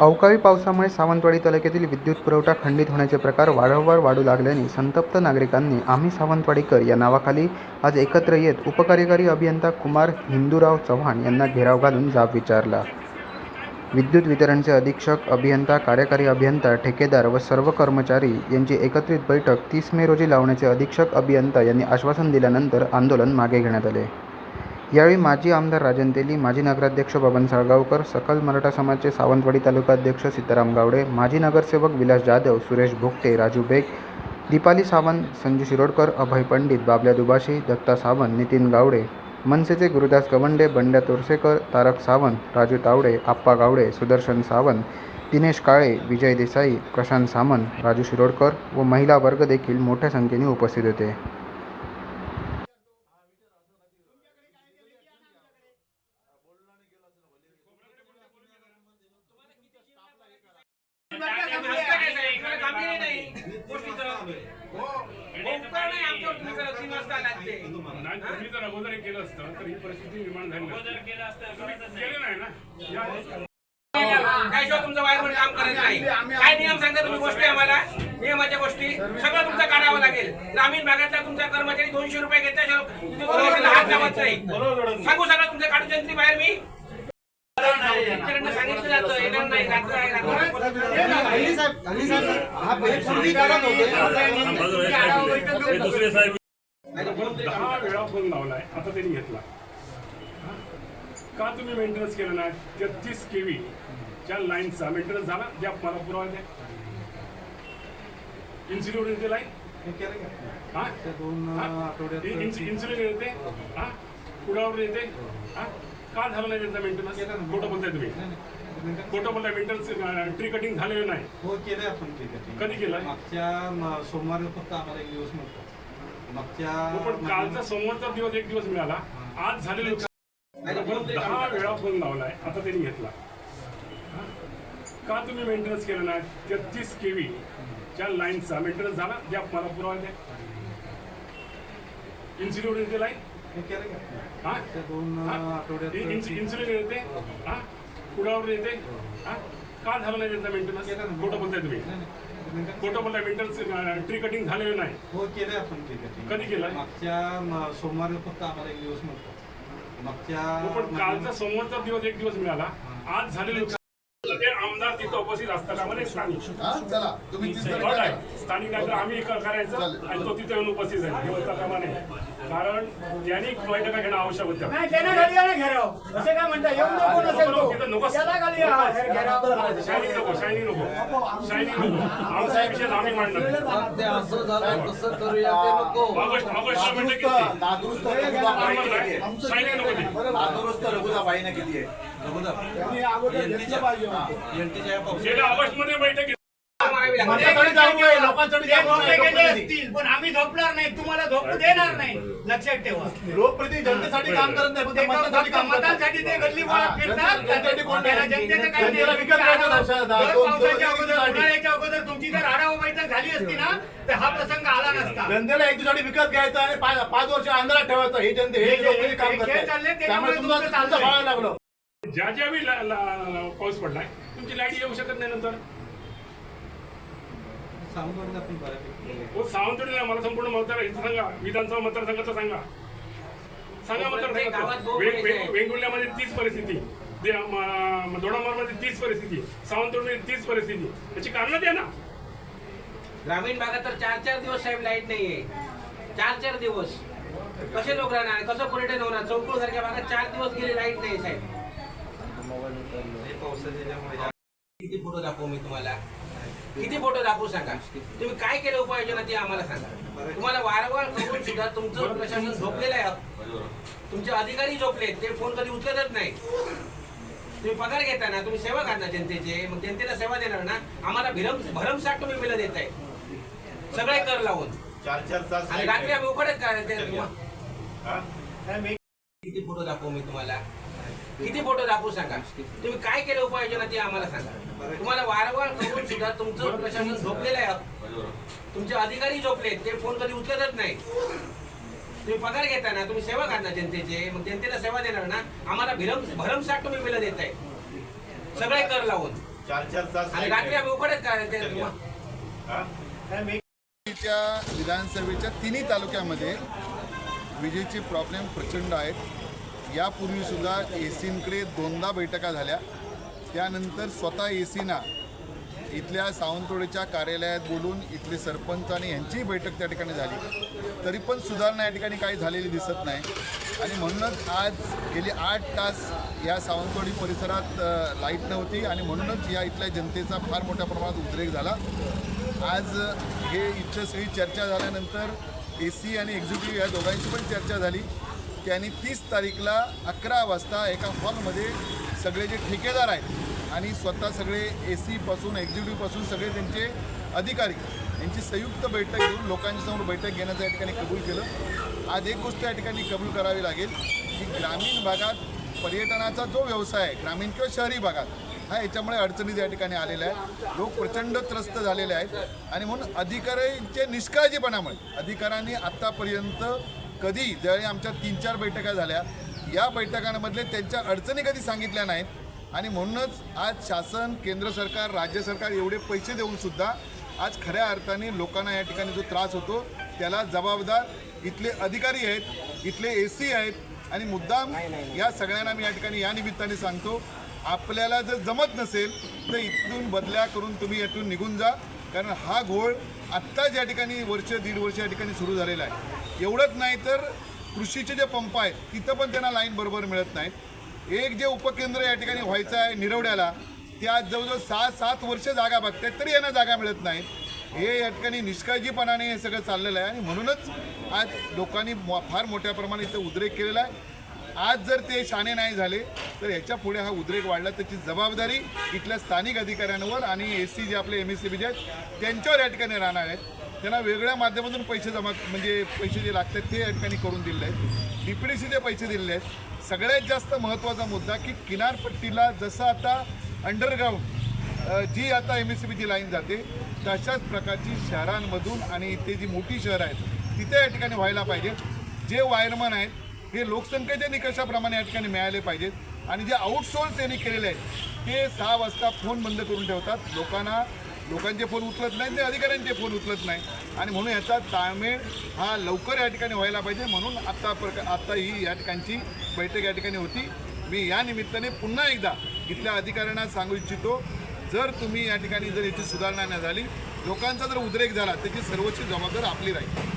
अवकाळी पावसामुळे सावंतवाडी तालुक्यातील विद्युत पुरवठा खंडित होण्याचे प्रकार वारंवार वाढू लागल्याने संतप्त नागरिकांनी आम्ही सावंतवाडीकर या नावाखाली आज एकत्र येत उपकार्यकारी अभियंता कुमार हिंदूराव चव्हाण यांना घेराव घालून जाब विचारला. विद्युत वितरणचे अधीक्षक अभियंता कार्यकारी अभियंता ठेकेदार व सर्व कर्मचारी यांची एकत्रित बैठक तीस मे रोजी लावण्याचे अधीक्षक अभियंता यांनी आश्वासन दिल्यानंतर आंदोलन मागे घेण्यात आले. यावेळी माजी आमदार राजन तेली माजी नगराध्यक्ष बबन साळगावकर सकल मराठा समाजचे सावंतवाडी तालुकाध्यक्ष सीताराम गावडे माजी नगरसेवक विलास जाधव सुरेश भोगटे राजू बेग दीपाली सावंत संजू शिरोडकर अभय पंडित बाबल्या दुबाशी दत्ता सावंत नितीन गावडे मनसेचे गुरुदास गवंडे बंड्या तोरसेकर तारक सावंत राजू तावडे आप्पा गावडे सुदर्शन सावंत दिनेश काळे विजय देसाई प्रशांत सामंत राजू शिरोडकर व महिला वर्ग देखील मोठ्या संख्येने उपस्थित होते. नाही तुम्ही जर अगोदर हे केलं असतं तर ही परिस्थिती निर्माण झाली नसती. केलं नाही ना या- काय तुमचं काम करत नाही काय नियम सांगता तुम्ही गोष्टी आम्हाला नियमाच्या गोष्टी सगळं तुमचं काढावं लागेल ग्रामीण भागातला तुमचा कर्मचारी दोनशे रुपये घेतल्याशिवाय तुम्ही हात लावत नाही सांगू सगळं तुमचं काढू जंत्री बाहेर मी सांगितलं जातं येणार नाही रात्र आहे, रात्र दहा वेळा फोन लावलाय आता त्यांनी घेतला का तुम्ही मेंटेनन्स केलं नाही तेहतीस केवी च्या लाईनचा मेंटेनन्स झाला ज्या मला पुरावा द्या इन्सिल्यूट येते लाईन दोन आठवड्यात इन- येते. हा? कुडावर येते. हा? का झालं नाही त्यांचा मेंटेनन्स खोटं बोलताय तुम्ही. खोटं बोलताय मेंटेनन्स ट्री कटिंग झालेलं नाही. हो केलंय आपण ठीक आहे कधी केलंय? मागच्या म- सोमवारी फक्त आम्हाला एक दिवस मिळतो मागच्या हो, पण कालचा सोमवारचा दिवस एक दिवस मिळाला. आज झालेले दहा वेळा फोन लावलाय. आता त्यांनी घेतला. हा? का तुम्ही मेंटेनन्स केलं नाही? तेहतीस केवी च्या लाईनचा मेंटेनन्स झाला. द्या मला पुरावा द्या. येते लाईन इन्सुलिन येते. हा? कुडावर येते. हा? का झालं नाही त्यांचा मेंटेनन्स खोटं बोलताय तुम्ही. खोटं बोलताय. मेंटेनन्स ट्री कटिंग झालेलं नाही. हो केलंय आपण. कधी केलंय? मागच्या सोमवारी फक्त आम्हाला एक दिवस मिळतो मागच्या हो, पण कालचा सोमवारचा दिवस एक दिवस मिळाला. आज झालेले उपस्थित असतात का म्हणे स्थानिक. चला. तुम्ही तीस तारीख अट आहे. स्थानिक नाही तर आम्ही करायचं आणि तो तिथे येऊन उपस्थित आहे हे होता कामा नये कारण त्यांनी बैठका घेणं आवश्यक होतं. नाही त्यांना घेराव. असं काय म्हणता? येऊन नको नको हा, शायनिंग नको शायनिंग नको शायनिंग नको आमचा विषय आम्ही मांडणार ते असं झालं तसं करूया ते नको ऑगस्ट ऑगस्ट नादुरुस्त किती नादुरुस्त रघुदाबाईने किती आहे? शायनिंग नको ती. नादुरुस्त रघुदाबाईने किती आहे गेल्या ऑगस्टमध्ये बैठक घेतली. मारावी लागेल. लोकांसाठी जाऊ नये, लोकांसाठी जाऊ नये, लोकांसाठी असतील. पण आम्ही झोपणार नाही. तुम्हाला झोपू देणार नाही. लक्षात ठेवा. लोकप्रतिनिधी जनतेसाठी काम करत नाही फक्त ते मतांसाठी फक्त काम करतात. मतांसाठी ते गल्ली बोळात फिरतात. जनतेसाठी कोण नाही. त्याला जनतेचं काही जनतेला नाही. विकत घ्यायचं दर्शा- दर दोन- दोन- पावसाच्या दोन- अगोदर दोन- उन्हाळ्याच्या अगोदर तुमची जर आढावा बैठक झाली असती ना तर हा प्रसंग आला नसता. जनतेला एक दिवसासाठी विकत घ्यायचं आणि पाच पाच वर्ष आंध्रात ठेवायचं. हे जनते हे हे- लोकप्रतिनिधी काम हे- हे करतात चालले, त्यामुळे त्याच्यामुळे तुमचं तुमचं तुमचं चाललंय. व्हायला लागलं. ज्या ज्या वेळी ला- ला- ला- पाऊस पडलाय तुमची लाइट येऊ शकत नाही नंतर. आपण बऱ्यापैकी हो मला संपूर्ण मतदार इथं सांगा विधानसभा मतदारसंघाचं सांगा सांगा मतदारसंघाचं. वेंगुर्ल्यामध्ये तीच परिस्थिती. दोडामारमध्ये तीच परिस्थिती. सावंतवाडीमध्ये तीच परिस्थिती. त्याची कारणं द्या ना. ग्रामीण भागात तर चार चार दिवस साहेब लाइट नाहीये. चार चार दिवस. कसे लोक राहणार? कसं पर्यटन होणार? चौकूळ सारख्या भागात चार दिवस गेले लाइट नाही साहेब. हे किती फोटो दाखवू मी तुम्हाला? किती फोटो दाखवू सांगा? तुम्ही काय केलं उपाययोजना ती आम्हाला सांगा. तुम्हाला वारंवार करून सुद्धा तुमचं प्रशासन झोपलेलं आहे. तुमचे अधिकारी झोपलेत ते फोन कधी उचलतच नाही. तुम्ही पगार घेता ना तुम्ही सेवा करणार जनतेचे. मग जनतेला सेवा देणार ना? आम्हाला भरम भरमसाठ तुम्ही बिलं देताय. सगळे कर लावून. चार चार तास आणि रात्री आम्ही ते- हा? किती फोटो दाखवू मी तुम्हाला? किती फोटो दाखवू सांगा? तुम्ही काय केलं उपाययोजना ती आम्हाला सांगा. तुम्हाला वारंवार करून सुद्धा तुमचं प्रशासन झोपलेलं आहे. तुमचे अधिकारी झोपलेत ते फोन कधी उचलतच नाही. तुम्ही पगार घेता ना तुम्ही सेवा करणार जनतेचे मग जनतेला सेवा देणार ना? आम्हाला भरम भरमसाठ तुम्ही बिलं देताय. सगळे कर लावून. आणि रात्री आम्ही करायचे विधानसभेच्या तिन्ही तालुक्यामध्ये विजेचे प्रॉब्लेम प्रचंड आहेत. यापूर्वीसुद्धा एसींकडे ए दोनदा बैठका झाल्या. त्यानंतर स्वतः ए सीना इथल्या सावंतवाडीच्या कार्यालयात बोलून इथले सरपंच आणि यांचीही बैठक त्या ठिकाणी झाली. तरी पण सुधारणा या ठिकाणी काही झालेली दिसत नाही. आणि म्हणूनच आज गेली आठ तास या सावंतवाडी परिसरात लाइट नव्हती आणि म्हणूनच या इथल्या जनतेचा फार मोठ्या प्रमाणात उद्रेक झाला. आज हे इथं सगळी चर्चा झाल्यानंतर ए सी आणि एक्झिक्युटिव्ह या दोघांची पण चर्चा झाली. त्यांनी तीस तारीखला अकरा वाजता एका हॉलमध्ये सगळे जे ठेकेदार आहेत आणि स्वतः सगळे ए सीपासून एक्झिक्युटिव्हपासून सगळे त्यांचे अधिकारी यांची संयुक्त बैठक घेऊन लोकांच्या समोर बैठक घेण्याचं या ठिकाणी कबूल केलं. आज एक गोष्ट या ठिकाणी कबूल करावी लागेल की ग्रामीण भागात पर्यटनाचा जो व्यवसाय आहे ग्रामीण किंवा शहरी भागात हा याच्यामुळे अडचणीत या ठिकाणी आलेल्या आहे लोक प्रचंड त्रस्त झालेले आहेत आणि म्हणून अधिकाऱ्यांच्या निष्काळजीपणामुळे अधिकाऱ्यांनी आत्तापर्यंत कधी ज्यावेळी आमच्या तीन चार बैठका झाल्या या बैठकांमधले त्यांच्या अडचणी कधी सांगितल्या नाहीत. आणि म्हणूनच आज शासन केंद्र सरकार राज्य सरकार एवढे पैसे देऊन सुद्धा आज खऱ्या अर्थाने लोकांना या ठिकाणी जो त्रास होतो त्याला जबाबदार इथले अधिकारी आहेत इथले ए सी आहेत आणि मुद्दाम या सगळ्यांना मी या ठिकाणी या निमित्ताने सांगतो आपल्याला जर जमत नसेल तर इथून बदल्या करून तुम्ही यातून निघून जा. कारण हा घोळ आत्ताच या ठिकाणी वर्ष दीड वर्ष या ठिकाणी सुरू झालेला आहे. एवढंच नाही तर कृषीचे जे पंप आहेत तिथं पण त्यांना लाईन बरोबर मिळत नाहीत एक जे उपकेंद्र या ठिकाणी व्हायचं आहे निरवड्याला त्या आज जवळजवळ सहा सात वर्ष जागा बघतात तरी यांना जागा मिळत नाहीत हे या ठिकाणी निष्काळजीपणाने हे सगळं चाललेलं आहे आणि म्हणूनच आज लोकांनी फार मोठ्या प्रमाणात इथं उद्रेक केलेला आहे. आज जर ते शाणे नाही झाले तर ह्याच्या पुढे हा उद्रेक वाढला त्याची जबाबदारी इथल्या स्थानिक अधिकाऱ्यांवर आणि ए सी जे आपले M S C B J आहेत त्यांच्यावर या ठिकाणी राहणार आहेत. त्यांना वेगळ्या माध्यमातून पैसे जमा म्हणजे पैसे जे लागतात ते या ठिकाणी करून दिले आहेत. डी पी डी सीचे पैसे दिलेले आहेत. सगळ्यात जास्त महत्त्वाचा मुद्दा की किनारपट्टीला जसं आता अंडरग्राऊंड जी आता एम एस सी बीची लाईन जाते तशाच प्रकारची शहरांमधून आणि इथे जी मोठी शहरं आहेत तिथे या ठिकाणी व्हायला पाहिजे. जे वायरमन आहेत हे लोकसंख्येच्या निकषाप्रमाणे या ठिकाणी मिळाले पाहिजेत. आणि जे आउटसोर्स यांनी केलेले आहेत ते सहा वाजता फोन बंद करून ठेवतात. लोकांना लोकांचे फोन उचलत नाही ते अधिकाऱ्यांचे फोन उचलत नाही. आणि म्हणून याचा ताळमेळ हा लवकर या ठिकाणी व्हायला पाहिजे. म्हणून आत्ता प्रका आत्ता ही या ठिकाणची बैठक या ठिकाणी होती. मी या निमित्ताने पुन्हा एकदा इथल्या अधिकाऱ्यांना सांगू इच्छितो जर तुम्ही या ठिकाणी जर याची सुधारणा नाही झाली लोकांचा जर उद्रेक झाला त्याची सर्वोच्च जबाबदार आपली राहील.